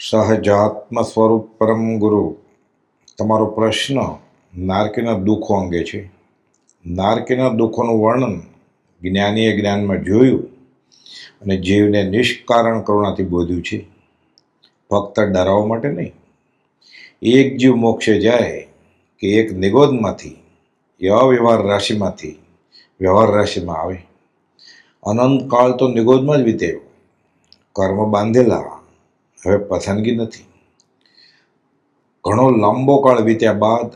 સહજાત્મ સ્વરૂપ પરમ ગુરુ, તમારો પ્રશ્ન નારકીના દુઃખો અંગે છે. નારકીના દુઃખોનું વર્ણન જ્ઞાનીએ જ્ઞાનમાં જોયું અને જીવને નિષ્કારણ કરુણાથી બોધ્યું છે. ફક્ત ડરાવવા માટે નહીં. એક જીવ મોક્ષે જાય કે એક નિગોદમાંથી, એ અવ્યવહાર રાશિમાંથી, વ્યવહાર રાશિમાં આવે. અનંતકાળ તો નિગોદમાં જ વીતેયો કર્મ બાંધેલા હવે પસંદગી નથી. ઘણો લાંબો કાળ વીત્યા બાદ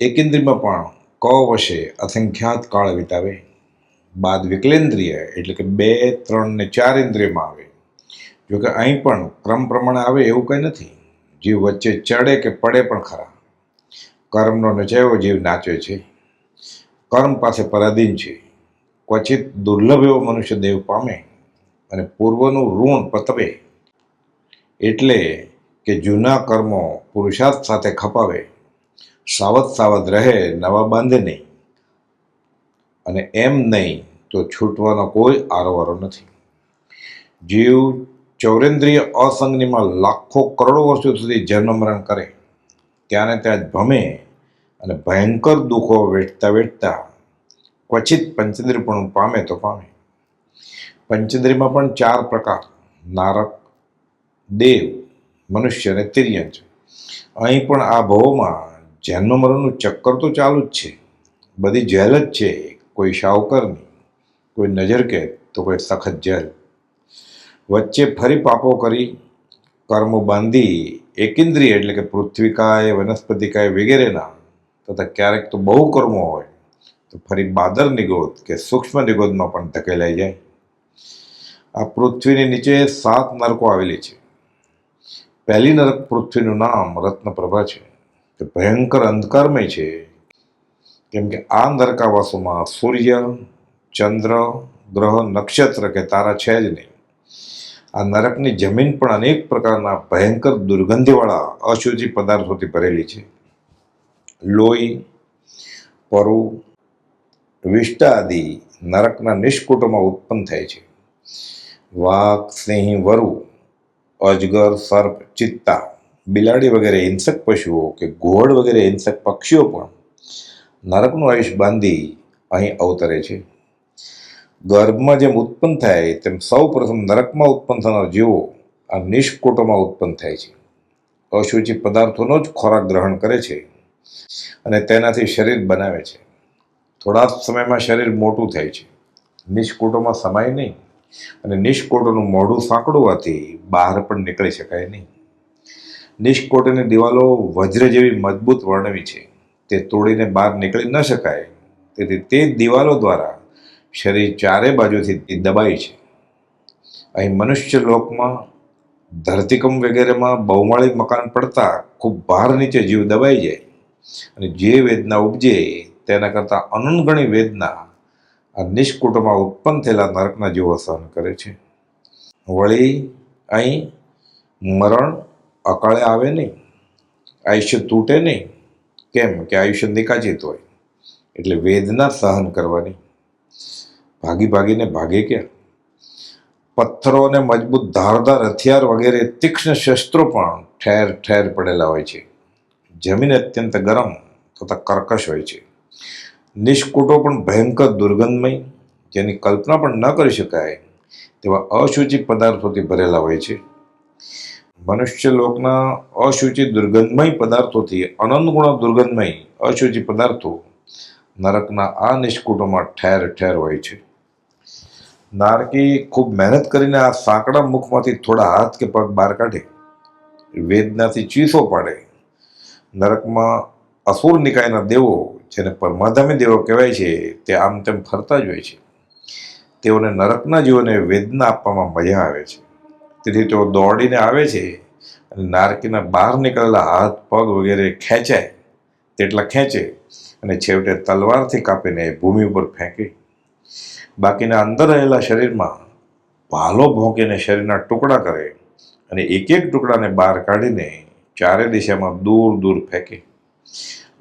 એકેન્દ્રીમાં પણ ક વશે અસંખ્યાત કાળ વિતાવે. બાદ વિકલેન્દ્રિય એટલે કે બે, ત્રણ ને ચાર ઇન્દ્રિયમાં આવે. જોકે અહીં પણ ક્રમ પ્રમાણે આવે એવું કંઈ નથી. જીવ વચ્ચે ચડે કે પડે પણ ખરા. કર્મનો નચાયો જીવ નાચે છે. કર્મ પાસે પરાધીન છે. ક્વચિત દુર્લભ એવો મનુષ્ય દેવ પામે અને પૂર્વનું ઋણ પતવે. એટલે કે જૂના કર્મો પુરુષાર્થ સાથે ખપાવે, સાવધ સાવધ રહે, નવા બાંધે નહીં. અને એમ નહીં તો છૂટવાનો કોઈ આરોવારો નથી. જીવ ચૌરેન્દ્રિય અસંગનીમાં લાખો કરોડો વર્ષો સુધી જન્મ કરે ત્યાંને ત્યાં જ ભમે અને ભયંકર દુઃખો વેઠતા વેઠતા ક્વચિત પંચેન્દ્રિયપણું પામે તો પામે. પંચેન્દ્રિયમાં પણ ચાર પ્રકાર નારક દેવ, મનુષ્ય અને તિર્યંચ અહીં પણ આ ભવોમાં જન્મ મરણનું ચક્કર તો ચાલુ જ છે. બધી જેલ જ છે. કોઈ શાવકરની કોઈ નજર કે તો કોઈ સખત જેલ. વચ્ચે ફરી પાપો કરી, કર્મો બાંધી, એકેન્દ્રિય એટલે કે પૃથ્વીકાય, વનસ્પતિકાય વગેરેના તથા ક્યારેક તો બહુ કર્મો હોય, તો ફરી બાદર નિગોદ કે સૂક્ષ્મ નિગોદમાં પણ ધકેલાઈ જાય. આ પૃથ્વીની નીચે સાત નરકો આવેલી છે. પહેલી નરક પૃથ્વીનું નામ રત્નપ્રભા છે. તે ભયંકર અંધકારમય છે. કેમ કે આ નરકાવાસોમાં સૂર્ય, ચંદ્ર, ગ્રહ, નક્ષત્ર કે તારા છે જ નહીં. આ નરકની જમીન પણ અનેક પ્રકારના ભયંકર દુર્ગંધીવાળા અશુચિ પદાર્થોથી ભરેલી છે. લોહી, પરુ, વિષ્ટા આદિ નરકના નિષ્કુટોમાં ઉત્પન્ન થાય છે. વાઘ, સિંહ, વરુ અજગર, સર્પ, ચિત્તા, બિલાડી વગેરે હિંસક પશુઓ કે ઘોડ વગેરે હિંસક પક્ષીઓ પણ નરકનું આયુષ બાંધી અહીં અવતરે છે. ગર્ભમાં જેમ ઉત્પન્ન થાય તેમ સૌ પ્રથમ નરકમાં ઉત્પન્ન થનાર જીવો આ નિષ્કોટોમાં ઉત્પન્ન થાય છે. અશુચિ પદાર્થોનો જ ખોરાક ગ્રહણ કરે છે અને તેનાથી શરીર બનાવે છે. થોડા જ સમયમાં શરીર મોટું થાય છે. નિષ્કુટોમાં સમાય નહીં. અને નિષ્કોટોનું મોઢું સાંકડું હોવાથી બહાર પણ નીકળી શકાય નહીં. નિષ્કોટની દિવાલો વજ્ર જેવી મજબૂત વર્ણવી છે. તે તોડીને બહાર નીકળી ન શકાય. તેથી તે દિવાલો દ્વારા શરીર ચારે બાજુથી દબાય છે. અહીં મનુષ્ય લોકમાં ધરતીકંપ વગેરેમાં બહુમાળી મકાન પડતા ખૂબ ભાર નીચે જીવ દબાઈ જાય. અને જે વેદના ઉપજે તેના કરતાં અનંતગણી વેદના આ નિષ્કુટમાં ઉત્પન્ન થયેલા નરકના જીવો સહન કરે છે. વળી અહીં મરણ અકાળે આવે નહીં, આયુષ્ય તૂટે નહીં. કેમ? કે આયુષ્ય નિકાચિત હોય. એટલે વેદના સહન કરવાની. ભાગી ભાગીને ભાગે ક્યાં? પથ્થરો અને મજબૂત ધારદાર હથિયાર વગેરે તીક્ષ્ણ શસ્ત્રો પણ ઠેર ઠેર પડેલા હોય છે. જમીન અત્યંત ગરમ તથા કર્કશ હોય છે. નિષ્કુટો પણ ભયંકર દુર્ગંધમય, જેની કલ્પના પણ ન કરી શકાય, તેવા અશુચિ પદાર્થોથી ભરેલા હોય છે. મનુષ્ય લોકના અશુચિ દુર્ગંધમય પદાર્થોથી અનંત ગુણા દુર્ગંધમય અશુચિ પદાર્થો નરકના આ નિષ્કુટોમાં ઠેર ઠેર હોય છે. નારકી ખૂબ મહેનત કરીને આ સાંકડા મુખમાંથી થોડા હાથ કે પગ બહાર કાઢે, વેદનાથી ચીસો પાડે. નરકમાં અસુર નિકાયના દેવો જેને પરમાધામી દેવો કહેવાય છે, તે આમ તેમ ફરતા જ હોય છે. તેઓને નરકના જીવોને વેદના આપવામાં મજા આવે છે. તેથી તેઓ દોડીને આવે છે અને નારકીના બહાર નીકળેલા હાથ, પગ વગેરે ખેંચાય. તેટલા ખેંચે અને છેવટે તલવારથી કાપીને ભૂમિ ઉપર ફેંકે. બાકીના અંદર રહેલા શરીરમાં ભાલો ભોંકીને શરીરના ટુકડા કરે અને એક એક ટુકડાને બહાર કાઢીને ચારે દિશામાં દૂર દૂર ફેંકે.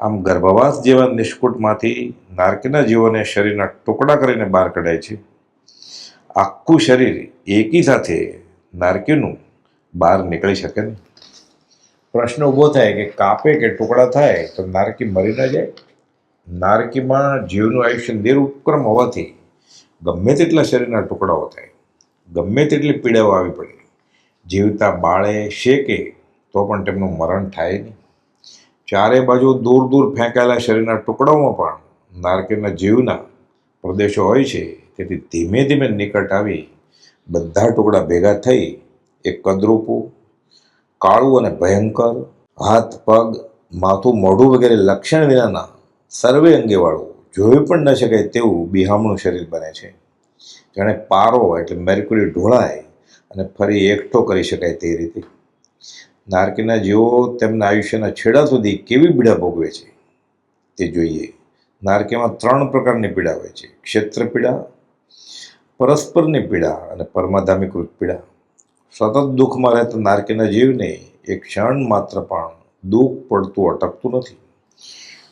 આમ ગર્ભવાસ જેવા નિષ્કુટમાંથી નારકીના જીવોને શરીરના ટુકડા કરીને બહાર કઢાય છે. આખું શરીર એકી સાથે નારકીનું બહાર નીકળી શકે નહીં પ્રશ્ન ઊભો થાય કે કાપે કે ટુકડા થાય તો નારકી મરી ન જાય? નારકીમાં જીવનું આયુષ્ય નિરુપક્રમ હોવાથી ગમે તેટલા શરીરના ટુકડાઓ થાય, ગમે તેટલી પીડાઓ આવી પડે, જીવતા બાળે શેકે તો પણ તેમનું મરણ થાય નહીં. ચારે બાજુ દૂર દૂર ફેંકાયેલા શરીરના ટુકડાઓમાં પણ નારકેળના જીવના પ્રદેશો હોય છે. તેથી ધીમે ધીમે નિકટ આવી બધા ટુકડા ભેગા થઈ એક કદરૂપું, કાળું અને ભયંકર, હાથ, પગ, માથું, મોઢું વગેરે લક્ષણ વિનાના સર્વે અંગેવાળું જોઈ પણ ન શકાય તેવું બિહામણું શરીર બને છે. જાણે પારો એટલે મેરકુરી ઢોળાય અને ફરી એકઠો કરી શકાય તે રીતે. નારકીના જીવો તેમના આયુષ્યના છેડા સુધી કેવી પીડા ભોગવે છે? તે જોઈએ. નારકીમાં ત્રણ પ્રકારની પીડા હોય છે. ક્ષેત્ર પીડા, પરસ્પરની પીડા અને પરમાધામીકૃત પીડા. સતત દુઃખમાં રહેતા નારકીના જીવને એક ક્ષણ માત્ર પણ દુઃખ પડતું અટકતું નથી.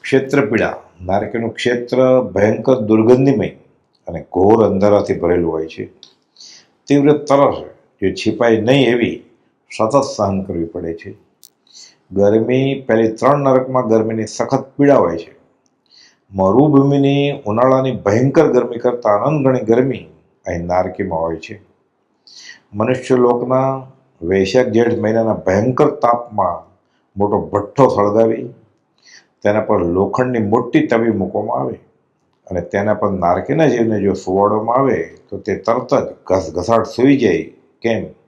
ક્ષેત્ર પીડા, નારકીનું ક્ષેત્ર ભયંકર દુર્ગંધીમય અને ઘોર અંધારાથી ભરેલું હોય છે. તીવ્ર તરસ, જે છીપાય નહીં એવી સતત સહન કરવી પડે છે. ગરમી પહેલી ત્રણ નરકમાં ગરમીની સખત પીડા હોય છે. મરુભૂમિની ઉનાળાની ભયંકર ગરમી કરતાં અનંતગણી ગરમી અહીં નારકીમાં હોય છે. મનુષ્ય લોકના વૈશાખ, જેઠ મહિનાના ભયંકર તાપમાં મોટો ભઠ્ઠો સળગાવી, તેના પર લોખંડની મોટી તવી મૂકવામાં આવે અને તેના પર નારકીના જીવને જો સુવાડવામાં આવે તો તે તરત જ ઘસઘસાટ સૂઈ જાય. કેમ?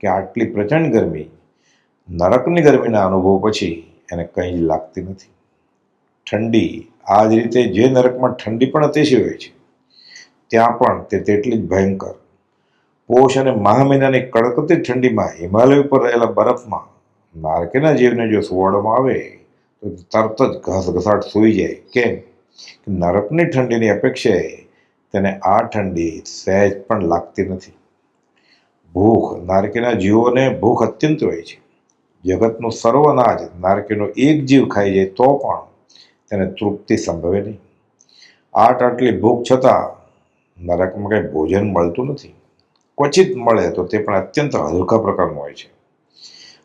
કે આટલી પ્રચંડ ગરમી, નરકની ગરમીના અનુભવ પછી એને કંઈ જ લાગતી નથી. ઠંડી આ જ રીતે જે નરકમાં ઠંડી પણ અતિશય હોય છે, ત્યાં પણ તે તેટલી જ ભયંકર. પોષ અને મહા મહિનાની કડકતી ઠંડીમાં હિમાલય ઉપર રહેલા બરફમાં નારકીના જીવને જો સુવાડવામાં આવે તો તરત જ ઘસઘસાટ સૂઈ જાય. કેમ? કે નરકની ઠંડીની અપેક્ષાએ તેને આ ઠંડી સહેજ પણ લાગતી નથી. ભૂખ નારકીના જીવોને ભૂખ અત્યંત હોય છે. જગતનું સર્વ અનાજ નારકીનો એક જીવ ખાઈ જાય તો પણ તેને તૃપ્તિ સંભવે નહીં. આટ આટલી ભૂખ છતાં નરકમાં કંઈ ભોજન મળતું નથી. ક્વચિત મળે તો તે પણ અત્યંત હલકા પ્રકારનું હોય છે.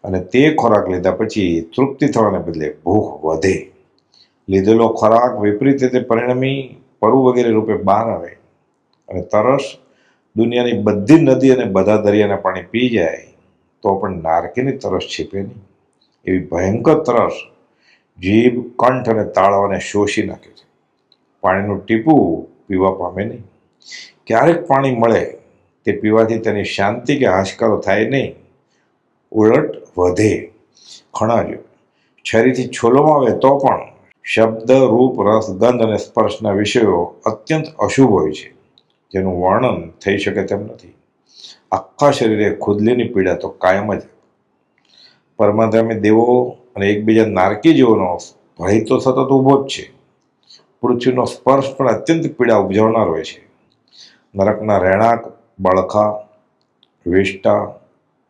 અને તે ખોરાક લીધા પછી તૃપ્તિ થવાને બદલે ભૂખ વધે. લીધેલો ખોરાક વિપરીત રીતે પરિણમી પરુ વગેરે રૂપે બહાર આવે અને તરસ દુનિયાની બધી નદી અને બધા દરિયાના પાણી પી જાય, તો પણ નારકીની તરસ છીપે નહીં. એવી ભયંકર તરસ જીભ, કંઠ અને તાળવાને શોષી નાખે છે. પાણીનું ટીપું પીવા પામે નહીં. ક્યારેક પાણી મળે, તે પીવાથી તેની શાંતિ કે હાશકારો થાય નહીં. ઉલટ વધે. ખણાજો છરીથી છોલવામાં આવે તો પણ શબ્દ, રૂપ, રસ, ગંધ અને સ્પર્શના વિષયો અત્યંત અશુભ હોય છે. જેનું વર્ણન થઈ શકે તેમ નથી. આખા શરીરે ખુદલીની પીડા તો કાયમ જ પરમાધામે દેવો અને એકબીજા નારકી જેઓનો ભય તો સતત ઊભો જ છે. પૃથ્વીનો સ્પર્શ પણ અત્યંત પીડા ઉપજાવનાર હોય છે. નરકના રહેણાંક, બળખા વેષ્ટા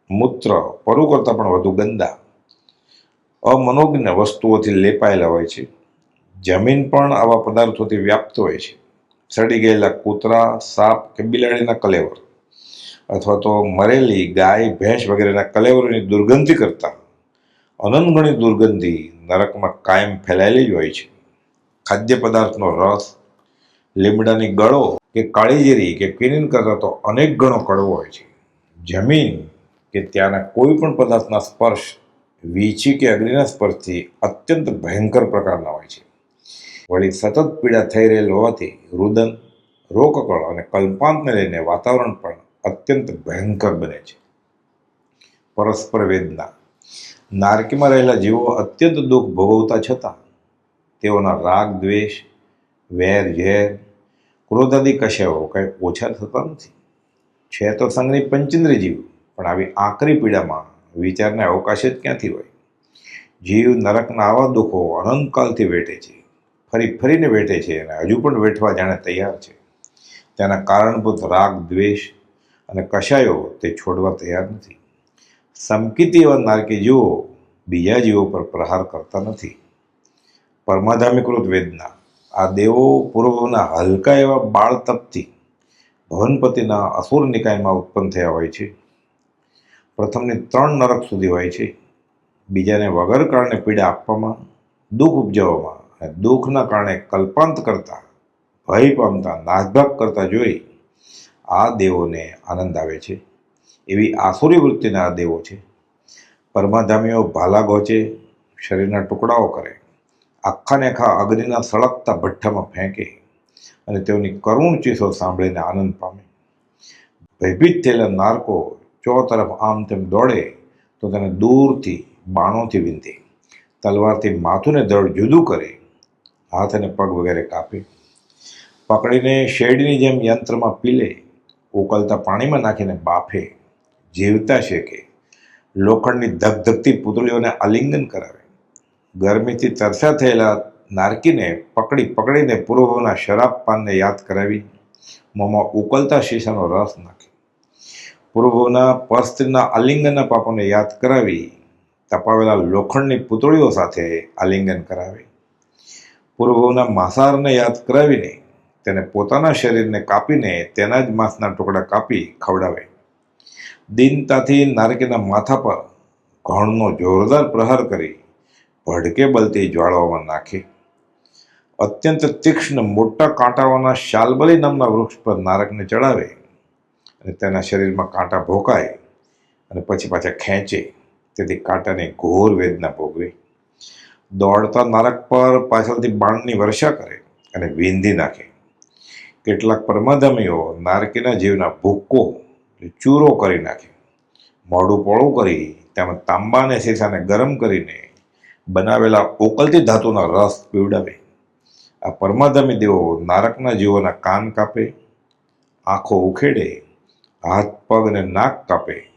મૂત્ર, પરુ કરતાં પણ વધુ ગંદા અમનોજ્ઞ વસ્તુઓથી લેપાયેલા હોય છે. જમીન પણ આવા પદાર્થોથી વ્યાપ્ત હોય છે. સડી ગયેલા કૂતરા, સાપ કે બિલાડીના કલેવર અથવા તો મરેલી ગાય, ભેંસ વગેરેના કલેવરોની દુર્ગંધી કરતાં અનંતગણી દુર્ગંધી નરકમાં કાયમ ફેલાયેલી જ હોય છે. ખાદ્ય પદાર્થનો રસ, લીમડાની ગળો કે કાળીજીરી કે કિનિન કરતાં તો અનેક ગણો કડવો હોય છે. જમીન કે ત્યાંના કોઈ પણ પદાર્થના સ્પર્શ, વીછી કે અગ્નિના સ્પર્શથી અત્યંત ભયંકર પ્રકારના હોય છે. વળી સતત પીડા થઈ રહેલ હોવાથી રુદન રોકકળ અને કલ્પાંતને લઈને વાતાવરણ પણ અત્યંત ભયંકર બને છે. પરસ્પર વેદના. નારકીમાં રહેલા જીવો અત્યંત દુઃખ ભોગવતા છતાં તેઓના રાગ, દ્વેષ, વેર, ઝેર, ક્રોધાદી કશાયો કંઈ ઓછા થતા નથી. છે તો સંઘની પંચેન્દ્રિય જીવ, પણ આવી આકરી પીડામાં વિચારને અવકાશ જ ક્યાંથી હોય? જીવ નરકના આવા દુઃખો અનંતકાલથી વેઠે છે. ફરી ફરીને વેઠે છે અને હજુ પણ વેઠવા જાણે તૈયાર છે. તેના કારણભૂત રાગ, દ્વેષ અને કશાયો તે છોડવા તૈયાર નથી. સમકીતી એવા નારકી જીવો બીજા જીવો પર પ્રહાર કરતા નથી. પરમાધામીકૃત વેદના, આ દેવો પૂર્વના હલકા એવા બાળ તપથી ભવનપતિના અસુર નિકાયમાં ઉત્પન્ન થયા હોય છે. પ્રથમની ત્રણ નરક સુધી હોય છે. બીજાને વગર કારણે પીડા આપવામાં, દુઃખ ઉપજાવવામાં દુઃખના કારણે કલ્પાંત કરતા, ભય પામતા, નાસભાગ કરતા જોઈ આ દેવોને આનંદ આવે છે. એવી આસુરી વૃત્તિના આ દેવો છે. પરમાધામીઓ ભાલા ગોચે, શરીરના ટુકડાઓ કરે આખાને આખા અગ્નિના સળગતા ભઠ્ઠામાં ફેંકે અને તેઓની કરુણ ચીસો સાંભળીને આનંદ પામે. ભયભીત થયેલા નારકો ચો તરફ આમ તેમ દોડે તો તેને દૂરથી બાણોથી વિંધે, તલવારથી માથુને દળ જુદું કરે હાથ અને પગ વગેરે કાપે, પકડીને શેરડીની જેમ યંત્રમાં પીલે, ઉકળતા પાણીમાં નાખીને બાફે, જીવતા શેકે, લોખંડની ધગધગતી પૂતળીઓને આલિંગન કરાવે, ગરમીથી તરસા થયેલા નારકીને પકડી પકડીને પૂર્વના શરાબ પાનને યાદ કરાવી, મોંમાં ઉકળતા શીશાનો રસ નાખે. પૂર્વના પરસ્ત્રીના આલિંગનના પાપોને યાદ કરાવી, તપાવેલા લોખંડની પૂતળીઓ સાથે આલિંગન કરાવે. પૂર્વના માંસાહારને યાદ કરાવીને તેને પોતાના શરીરને કાપીને તેના જ માંસના ટુકડા કાપી ખવડાવે. દિનતાથી નારકીના માથા પર ઘણનો જોરદાર પ્રહાર કરી ભડકે બલતી જ્વાળાઓમાં નાખે. અત્યંત તીક્ષ્ણ મોટા કાંટાઓના શાલબલી નામના વૃક્ષ પર નારકને ચડાવે અને તેના શરીરમાં કાંટા ભોકાય અને પછી પાછા ખેંચે. તેથી કાંટાની ઘોર વેદના ભોગવે. દોડતા નારક પર પાછળથી બાણની વર્ષા કરે અને વીંધી નાખે. કેટલાક પરમાધમીઓ નારકીના જીવના ભૂક્કો ચૂરો કરી નાખે. મોઢું પોળું કરી, તેમાં તાંબાને શીશાને ગરમ કરીને બનાવેલા ઓકલતી ધાતુના રસ પીવડાવે. આ પરમાધમી દેવો નારકના જીવોના કાન કાપે, આંખો ઉખેડે, હાથ, પગ અને નાક કાપે.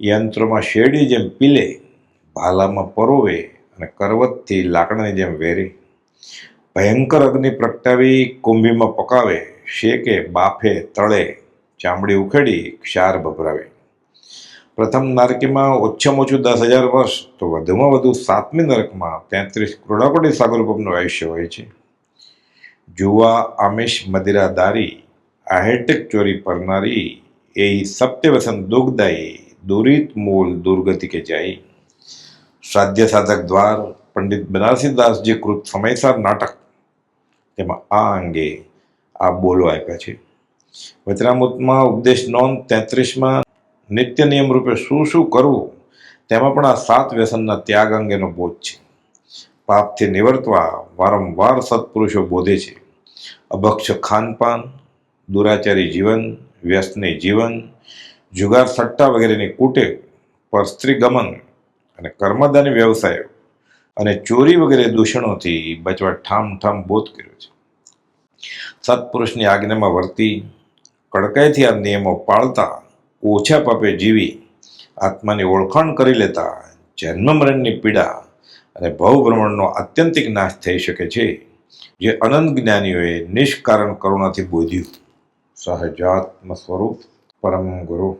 યંત્રોમાં શેરડી જેમ પીલે, ભાલામાં પરોવે અને કરવતથી લાકડાની જેમ વેરી. ભયંકર અગ્નિ પ્રગટાવી કુંભીમાં પકાવે, શેકે, બાફે, તળે, ચામડી ઉખેડી, ક્ષાર ભભરાવે. પ્રથમ નારકીમાં ઓછામાં ઓછું દસ હજાર વર્ષ, તો વધુમાં વધુ સાતમી નરકમાં તેત્રીસ કરોડાકોટી સાગરૂપનું આયુષ્ય હોય છે. જુવા આમિષ મદિરાદારી આહેટક ચોરી પરનારી, એ સત્યવસન દુઃખદાયી દુરિત મૂલ દુર્ગતિ કે જાય. શ્રાદ્ય સાધક દ્વાર પંડિત બનારસીદાસજી કૃત સમયસાર નાટક. તેમાં આ અંગે આ બોલો આપ્યા છે. વચનામૃતમાં ઉપદેશ નોંધ તેત્રીસમાં નિત્ય નિયમ રૂપે શું શું કરવું તેમાં પણ આ સાત વ્યસનના ત્યાગ અંગેનો બોધ છે. પાપથી નિવર્તવા વારંવાર સત્પુરુષો બોધે છે. અભક્ષ ખાનપાન, દુરાચારી જીવન, વ્યસની જીવન, જુગાર સટ્ટા વગેરેની કુટે પર અને કર્મદાની વ્યવસાયો અને ચોરી વગેરે દૂષણોથી બચવા ઠામ ઠામ બોધ કર્યો છે. સત્પુરુષની આજ્ઞામાં વર્તી, કડકાઈથી આ નિયમો પાળતા, ઓછા પાપે જીવી, આત્માની ઓળખાણ કરી લેતા, જન્મ મરણની પીડા અને ભવભ્રમણનો આત્યંતિક નાશ થઈ શકે છે, જે અનંત જ્ઞાનીઓએ નિષ્કારણ કરુણાથી બોધ્યું. સહજાત્મ સ્વરૂપ પરમ ગુરુ.